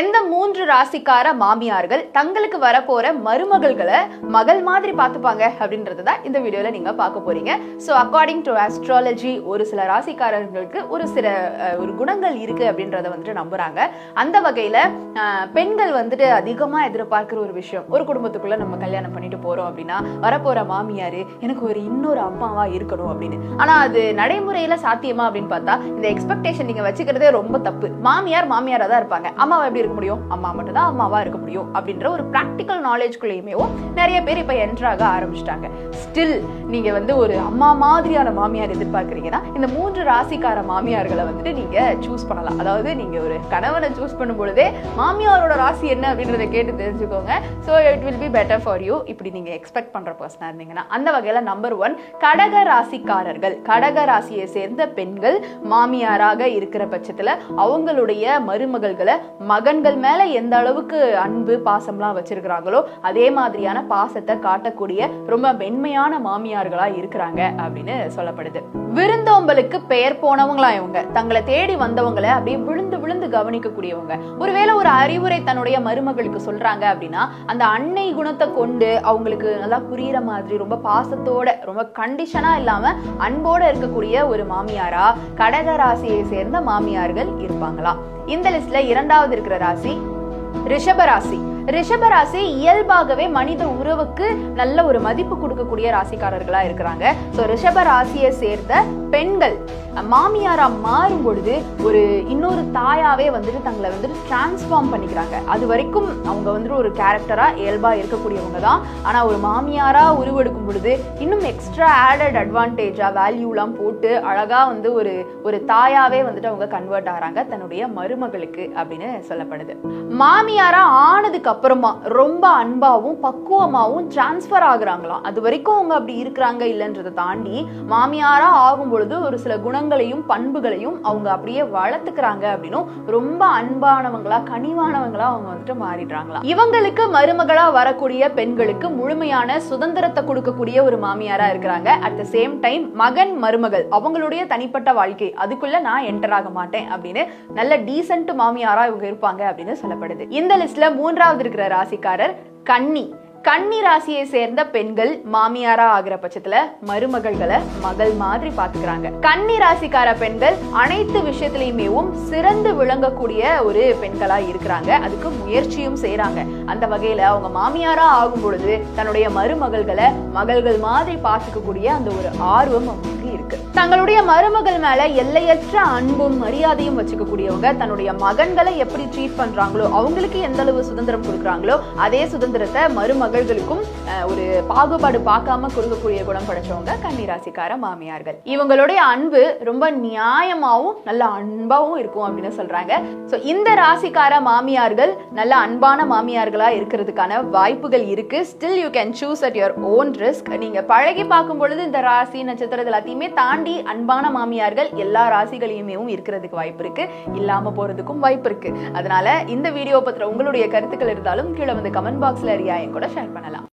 எந்த மூன்று ராசிக்கார மாமியார்கள் தங்களுக்கு வரப்போற மருமகள்களை மகள் மாதிரி பார்த்துப்பாங்க அப்படின்றது தான் இந்த வீடியோல நீங்க பார்க்க போறீங்க. ஸோ அக்கார்டிங் டு அஸ்ட்ராலஜி ஒரு சில ராசிக்காரர்களுக்கு ஒரு சில ஒரு குணங்கள் இருக்கு அப்படின்றத வந்துட்டு நம்புறாங்க. அந்த வகையில பெண்கள் வந்துட்டு அதிகமா எதிர்பார்க்கிற ஒரு விஷயம் ஒரு குடும்பத்துக்குள்ள நம்ம கல்யாணம் பண்ணிட்டு போறோம் அப்படின்னா வரப்போற மாமியார் எனக்கு ஒரு இன்னொரு அம்மாவா இருக்கணும் அப்படின்னு. ஆனா அது நடைமுறையில சாத்தியமா அப்படின்னு பார்த்தா இந்த எக்ஸ்பெக்டேஷன் நீங்க வச்சுக்கிறதே ரொம்ப தப்பு. மாமியார் மாமியாரா தான் இருப்பாங்க. அம்மாவை எப்படி இருக்க முடியும் அம்மா மட்டும் தான் அம்மாவா இருக்க முடியும் அப்படின்ற ஒரு ப்ராக்டிக்கல் நாலேஜ்குள்ளேயுமே நிறைய பேர் இப்போ என்ட்ராக ஆரம்பிச்சிட்டாங்க. ஸ்டில் நீங்கள் வந்து ஒரு அம்மா மாதிரியான மாமியார் எதிர்பார்க்குறீங்கன்னா இந்த மூன்று ராசிக்கார மாமியார்களை வந்துட்டு நீங்கள் சூஸ் பண்ணலாம். அதாவது நீங்கள் ஒரு கணவனை சூஸ் பண்ணும் பொழுதே மாமியாரோட ராசி என்ன அப்படின்றத கேட்டு தெரிஞ்சுக்கோங்க. So it will be better for you இப்படி நீங்கள் எக்ஸ்பெக்ட் பண்ணுற பர்சனாக இருந்தீங்கன்னா அந்த வகையில் நம்பர் ஒன் கடக ராசிக்காரர்கள். கடக ராசியை சேர்ந்த பெண்கள் மாமியாராக இருக்கிற பட்சத்தில் அவங்களுடைய மருமகள்களை மகன் மகன்கள் மேல எந்த அளவுக்கு அன்பு பாசம்லாம் வச்சிருக்கிறாங்களோ அதே மாதிரியான பாசத்தை காட்டக்கூடிய ரொம்ப மென்மையான மாமியார்களா இருக்கிறாங்க அப்படின்னு சொல்லப்படுது. விருந்தோம்பலுக்கு பெயர் போனவங்களா இவங்க. தங்களை தேடி வந்தவங்களை அப்படியே விழுந்து விழுந்து கவனிக்கக்கூடியவங்க. ஒருவேளை ஒரு அறிவுரை தன்னுடைய மருமகளுக்கு சொல்றாங்க அப்படின்னா அந்த அன்னை குணத்தை கொண்டு அவங்களுக்கு நல்லா புரியுற மாதிரி ரொம்ப பாசத்தோட ரொம்ப கண்டிஷனா இல்லாம அன்போட இருக்கக்கூடிய ஒரு மாமியாரா கடக ராசியை சேர்ந்த மாமியார்கள் இருப்பாங்களாம் இந்த லிஸ்ட்ல இரண்டாவது இருக்கிற ராசி ரிஷபராசி ரிஷபராசி இயல்பாகவே மனித உறவுக்கு நல்ல ஒரு மதிப்பு கொடுக்கக்கூடிய ராசிக்காரர்களா இருக்கிறாங்க. ஸோ ரிஷப ராசியை சேர்ந்த பெண்கள் மாமியாரா மாறும் பொழுது ஒரு இன்னொரு தாயாவே வந்துட்டு தங்களை வந்துட்டு டிரான்ஸ்ஃபார்ம் பண்ணிக்கிறாங்க. அது வரைக்கும் அவங்க வந்துட்டு ஒரு கேரக்டரா இயல்பா இருக்கக்கூடியவங்க தான். ஆனா ஒரு மாமியாரா உருவெடுக்கும் பொழுது இன்னும் எக்ஸ்ட்ரா ஆடட் அட்வான்டேஜா வேல்யூலாம் போட்டு அழகா வந்து ஒரு ஒரு தாயாவே வந்துட்டு அவங்க கன்வெர்ட் ஆகிறாங்க. தன்னுடைய மருமகளுக்கு அப்படின்னு சொல்லப்படுது. மாமியாரா ஆனதுக்கு அப்புறமா ரொம்ப அன்பாவும் பக்குவமாகவும் டிரான்ஸ்ஃபர் ஆகுறாங்களாம். அது வரைக்கும் அவங்க அப்படி இருக்கிறாங்க இல்லைன்றதை தாண்டி மாமியாரா ஆகும் பொழுது ஒரு சில குணங்களையும் பண்புகளையும் அவங்க அப்படியே வளர்த்துக்கிறாங்க அப்படின்னும் ரொம்ப அன்பானவங்களா கனிவானவங்களா அவங்க வந்துட்டு மாறிடுறாங்களா இவங்களுக்கு மருமகளா வரக்கூடிய பெண்களுக்கு முழுமையான சுதந்திரத்தை கொடுக்கக்கூடிய ஒரு மாமியாரா இருக்கிறாங்க. அட் த சேம் டைம் மகன் மருமகள் அவங்களுடைய தனிப்பட்ட வாழ்க்கை அதுக்குள்ள நான் என்டர் ஆக மாட்டேன் அப்படின்னு நல்ல டீசென்ட் மாமியாரா இவங்க இருப்பாங்க அப்படின்னு சொல்லப்படுது. இந்த லிஸ்ட்ல மூன்றாவது இருக்கிற ராசிக்காரர் கன்னி. கன்னி ராசியை சேர்ந்த பெண்கள் மாமியாரா ஆகிற பட்சத்துல மருமகள்களை மகள் மாதிரி பாத்துக்கிறாங்க கன்னி ராசிக்கார பெண்கள் அனைத்து விஷயத்திலையுமேவும் சிறந்து விளங்கக்கூடிய ஒரு பெண்களா இருக்கிறாங்க. அதுக்கு முயற்சியும் செய்யறாங்க அந்த வகையில அவங்க மாமியாரா ஆகும் பொழுது தன்னுடைய மருமகள்களை மகள்கள் மாதிரி பார்த்துக்கக்கூடிய அந்த ஒரு ஆர்வம் அவங்களுக்கு இருக்கு. தங்களுடைய மருமகள் மேல எல்லையற்ற அன்பும் மரியாதையும் வச்சுக்கக்கூடியவங்க தன்னுடைய மகன்களை எப்படி ட்ரீட் பண்றாங்களோ அவங்களுக்கு எந்த அளவு சுதந்திரம் கொடுக்குறாங்களோ அதே சுதந்திரத்தை மருமகள்களுக்கும் ஒரு பாகுபாடு பார்க்காம கொடுக்கக்கூடிய குணம் படைச்சவங்க கன்னிராசிக்கார மாமியார்கள். இவங்களுடைய அன்பு ரொம்ப நியாயமாவும் நல்ல அன்பாவும் இருக்கும் அப்படின்னு சொல்றாங்க. ஸோ இந்த ராசிக்கார மாமியார்கள் நல்ல அன்பான மாமியார்களா இருக்கிறதுக்கான வாய்ப்புகள் இருக்கு. Still you can choose at your own risk நீங்க பழகி பார்க்கும் பொழுது இந்த ராசி நட்சத்திரம் எல்லாத்தையுமே எல்லாத்தையுமே தாண்டி அன்பான மாமியார்கள் எல்லா ராசிகளையுமே இருக்கிறதுக்கு வாய்ப்பு இருக்கு. இல்லாம போறதுக்கும் வாய்ப்பு இருக்கு. அதனால இந்த வீடியோ பத்திர உங்களுடைய கருத்துக்கள் இருந்தாலும் கீழே வந்து கமெண்ட் பாக்ஸ்ல ரியாயம் கூட ஷேர் பண்ணலாம்.